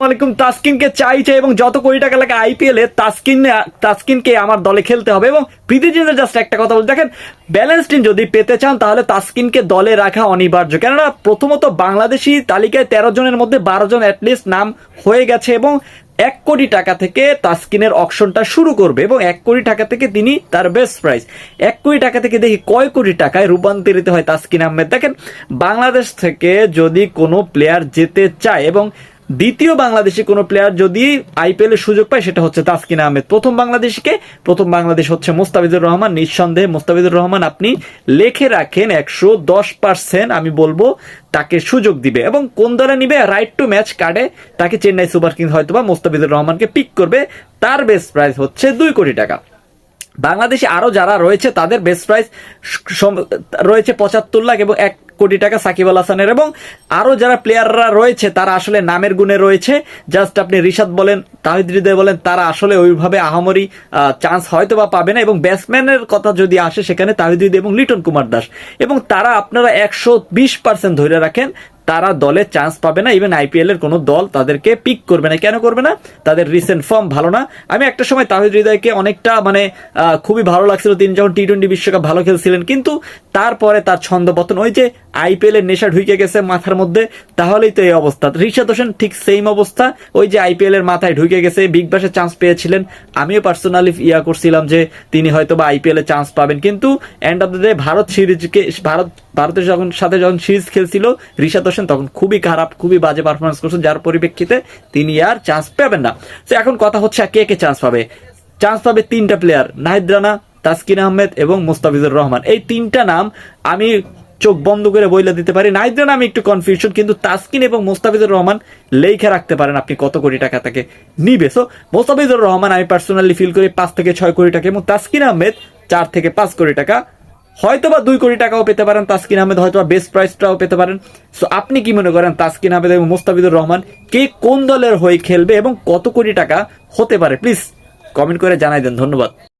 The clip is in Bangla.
আলাইকুম, তাসকিনকে চাই চাই এবং যত কোটি টাকা লাগে আইপিএল এ তাসকিন তাসকিনকে আমার দলে খেলতে হবে এবং প্রীতি জাস্ট একটা কথা বলতে দেখেন ব্যালেন্স টিম যদি পেতে চান তাহলে তাসকিনকে দলে রাখা অনিবার্য। কেননা প্রথমত বাংলাদেশি তালিকায় তেরো জনের মধ্যে বারো জন অ্যাটলিস্ট নাম হয়ে গেছে এবং এক কোটি টাকা থেকে তাসকিনের অকশনটা শুরু করবে এবং এক কোটি টাকা থেকে তিনি তার বেস্ট প্রাইস এক কোটি টাকা থেকে দেখি কয় কোটি টাকায় রূপান্তরিত হয় তাসকিন আহমেদ। দেখেন, বাংলাদেশ থেকে যদি কোনো প্লেয়ার যেতে চায় এবং দ্বিতীয় বাংলাদেশি কোনো প্লেয়ার যদি আইপিএল এর সুযোগ পায়, সেটা হচ্ছে তাসকিন আহমেদ। প্রথম বাংলাদেশিকে, প্রথম বাংলাদেশ হচ্ছে মোস্তাফিজুর রহমান। নিঃসন্দেহে মোস্তাফিজুর রহমান আপনি লেখে রাখেন একশো দশ পার্সেন্ট, আমি বলব তাকে সুযোগ দিবে। এবং কোন দলে নিবে? রাইট টু ম্যাচ কার্ডে তাকে চেন্নাই সুপার কিংস হয়তো বা মোস্তাফিজুর রহমানকে পিক করবে। তার বেস্ট প্রাইস হচ্ছে দুই কোটি টাকা। বাংলাদেশে আরও যারা রয়েছে, তাদের বেস্ট প্রাইস রয়েছে পঁচাত্তর লাখ এবং এক কোটি টাকা সাকিব আল হাসানের এবং আরও যারা প্লেয়াররা রয়েছে, তারা আসলে নামের গুণে রয়েছে। জাস্ট আপনি রিশাদ বলেন, তাহিদ হৃদয় বলেন, তারা আসলে ওইভাবে আহামরি চান্স হয়তো বা পাবে না এবং ব্যাটসম্যানের কথা যদি আসে সেখানে তাহিদ হৃদয় এবং লিটন কুমার দাস। এবং তারা আপনারা একশো বিশ পার্সেন্ট ধরে রাখেন তারা দলে চান্স পাবে না ইভেন আইপিএল এর কোনো দল তাদেরকে পিক করবে না। কেন করবে না? তাদের রিসেন্ট ফর্ম ভালো না। আমি একটা সময় তাহিদ হৃদয়কে অনেকটা মানে খুবই ভালো লাগছিল। তিনি যখন টি টোয়েন্টি বিশ্বকাপ ভালো খেলছিলেন, কিন্তু তারপরে তার ছন্দ পতন, ওই যে আইপিএল এর নেশা ঢুকে গেছে মাথার মধ্যে, তাহলেই তো এই অবস্থা। ঋষাদ হোসেন ঠিক সেম অবস্থা, ওই যে আইপিএল এর মাথায় ঢুকে গেছে বিগ বাসে চান্স পেয়েছিলেন। আমিও পার্সোনালি ইয়া করছিলাম যে, তিনি হয়তো বা আইপিএল এ চান্স পাবেন। কিন্তু end of the day Bharat সিরিজকে, Bharat ভারতের যখন সাথে যখন সিরিজ খেলছিল ঋষাদ হোসেন তখন খুবই খারাপ, খুবই বাজে পারফরমেন্স করছেন, যার পরিপ্রেক্ষিতে তিনি আর চান্স পাবেন না। তো এখন কথা হচ্ছে কে কে চান্স পাবে। চান্স পাবে তিনটা প্লেয়ার নাহিদ রানা, তাসকিন আহমেদ এবং মোস্তাফিজুর রহমান। এই তিনটা নাম আমি চোখ বন্ধ করে বইলে দিতে পারি। নাহিদ রানা আমি একটু কনফিউশন কিন্তু তাসকিন এবং মোস্তাফিজুর রহমান লেখে রাখতে পারেন আপনি কত কোটি টাকা তাকে নিবে। সো মোস্তাফিজুর রহমান আমি পার্সোনালি ফিল করি পাঁচ থেকে ছয় কোটি টাকা এবং তাসকিন আহমেদ চার থেকে পাঁচ কোটি টাকা হয়তো বা দুই কোটি টাকাও পেতে পারেন, তাসকিন আহমেদ হয়তো বা বেস্ট প্রাইসটাও পেতে পারেন। সো আপনি কি মনে করেন তাসকিন আহমেদ এবং মুস্তাফিদুর রহমান কে কোন দলের হয়ে খেলবে এবং কত কোটি টাকা হতে পারে? প্লিজ কমেন্ট করে জানাই দেন, ধন্যবাদ।